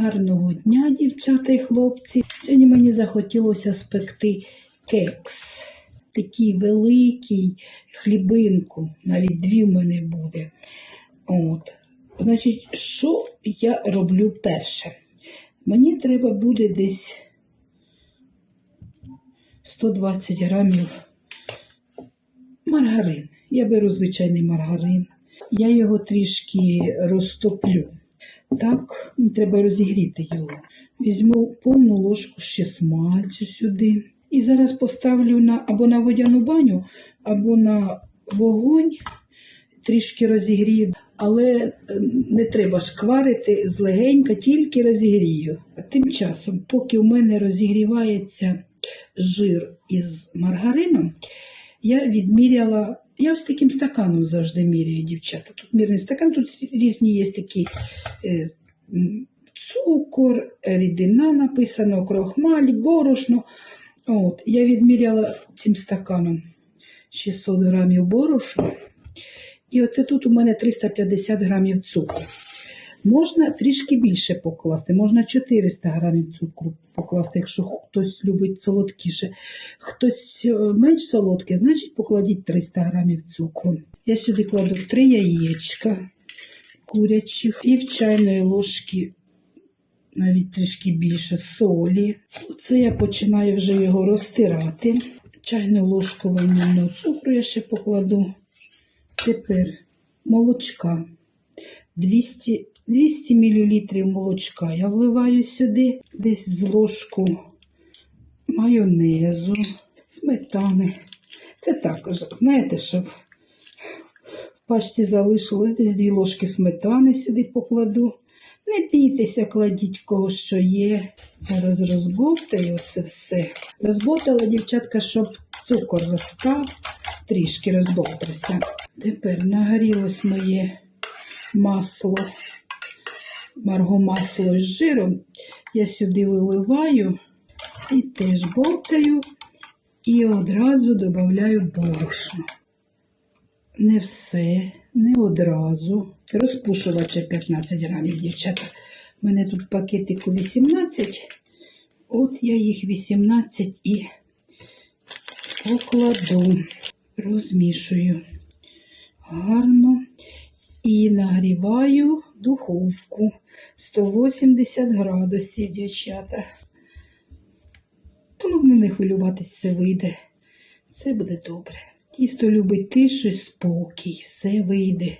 Гарного дня, дівчата і хлопці. Сьогодні мені захотілося спекти кекс. Такий великий хлібинку, навіть дві в мене буде. От. Значить, що я роблю перше? Мені треба буде десь 120 грамів маргарин. Я беру звичайний маргарин. Я його трішки розтоплю. Так, треба розігріти його. Візьму повну ложку ще смальцю сюди. І зараз поставлю на, або на водяну баню, або на вогонь, трішки розігрію. Але е, не треба шкварити злегенька, тільки розігрію. Тим часом, поки у мене розігрівається жир із маргарином, я відміряла. Я ось таким стаканом завжди міряю, дівчата. Тут мірний стакан, тут різні є такі е, цукор, рідина написано, крохмаль, борошно. От, я відміряла цим стаканом 600 грамів борошна. І оце тут у мене 350 грамів цукру. Можна трішки більше покласти, можна 400 грамів цукру покласти, якщо хтось любить солодкіше. Хтось е, менш солодкий, значить покладіть 300 грамів цукру. Я сюди кладу 3 яєчка курячих і в чайної ложки навіть трішки більше солі. Оце я починаю вже його розтирати. Чайну ложку ванільного цукру я ще покладу. Тепер молочка. 200, 200 мл молочка я вливаю сюди, десь з ложку майонезу, сметани. Це також, знаєте, щоб в пачці залишилось десь дві ложки сметани сюди покладу. Не бійтеся, кладіть в кого що є. Зараз розбовтаю це все. Розбовтала, дівчатка, щоб цукор розстав, трішки розбовтався. Тепер нагорілось моє масло, маргомасло з жиром. Я сюди виливаю і теж бовтаю і одразу додаю борошно. Не все, не одразу. Розпушувача 15 грамів, дівчата. У мене тут пакетику 18. От я їх 18 і покладу, розмішую гарно нагріваю духовку 180 градусів, дівчата. Головне не хвилюватись, це вийде. Це буде добре. Тісто любить тишу і спокій, все вийде.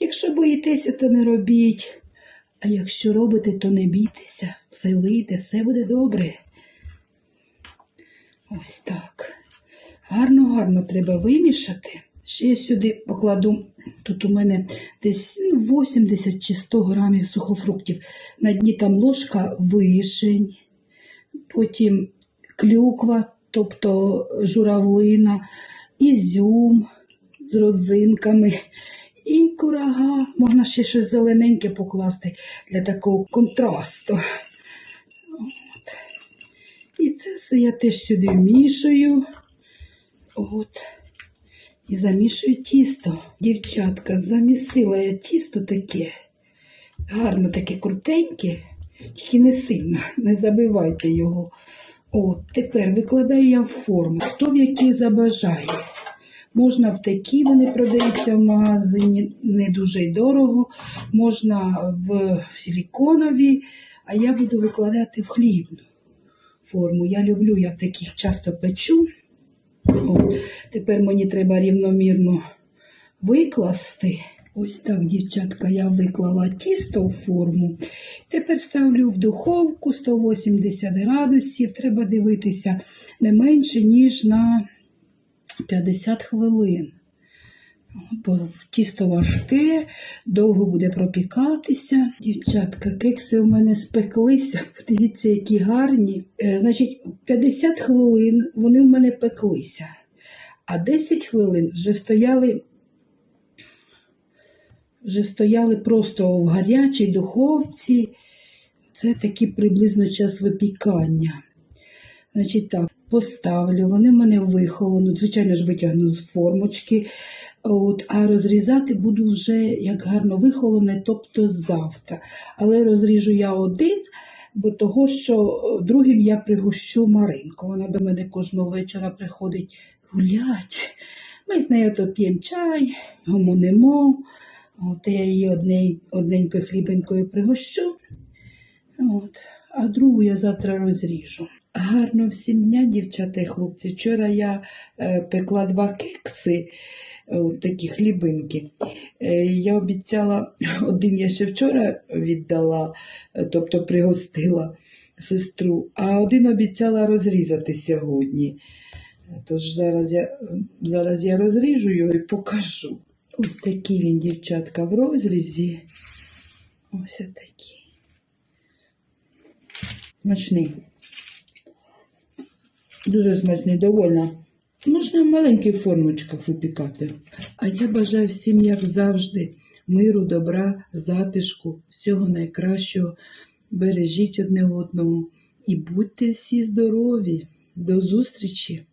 Якщо боїтеся, то не робіть. А якщо робите, то не бійтеся, все вийде, все буде добре. Ось так. Гарно-гарно треба вимішати. Ще сюди покладу, тут у мене десь ну, 80 чи 100 грамів сухофруктів. На дні там ложка вишень, потім клюква, тобто журавлина, ізюм з родзинками. І курага, можна ще щось зелененьке покласти для такого контрасту. От. І це все я теж сюди вмішую. От. І замішую тісто. Дівчатка, замісила я тісто таке, гарно таке крутеньке, тільки не сильно, не забивайте його. От, тепер викладаю я в форму, хто в якій забажає. Можна в такі, вони продаються в магазині не дуже дорого, можна в силіконові, а я буду викладати в хлібну форму. Я люблю, я в таких часто печу. От. Тепер мені треба рівномірно викласти. Ось так, дівчатка, я виклала тісто в форму. Тепер ставлю в духовку 180 градусів. Треба дивитися не менше, ніж на 50 хвилин. Тісто важке, довго буде пропікатися. Дівчатка, кекси у мене спеклися. Подивіться, які гарні. Е, значить, 50 хвилин вони в мене пеклися, а 10 хвилин вже стояли. Вже стояли просто в гарячій духовці. Це такий приблизно час випікання. Значить так, поставлю, вони в мене вихолонуть, звичайно ж, витягну з формочки. От, а розрізати буду вже як гарно вихолоне, тобто завтра. Але розріжу я один, бо того, що е, другим я пригощу Маринку. Вона до мене кожного вечора приходить гулять. Ми з нею то п'ємо чай, гомонимо. От я її одне, одненькою хлібинкою пригощу. От, а другу я завтра розріжу. Гарно всім дня, дівчата і хлопці. Вчора я е, пекла два кекси, такі хлібинки. Е, я обіцяла, один я ще вчора віддала, е, тобто пригостила сестру, а один обіцяла розрізати сьогодні. Тож зараз я, зараз я розріжу його і покажу. Ось такий він, дівчатка, в розрізі. Ось такий. Смачний. Дуже смачний, довольна. Можна в маленьких формочках випікати. А я бажаю всім, як завжди, миру, добра, затишку, всього найкращого. Бережіть одне одного і будьте всі здорові. До зустрічі!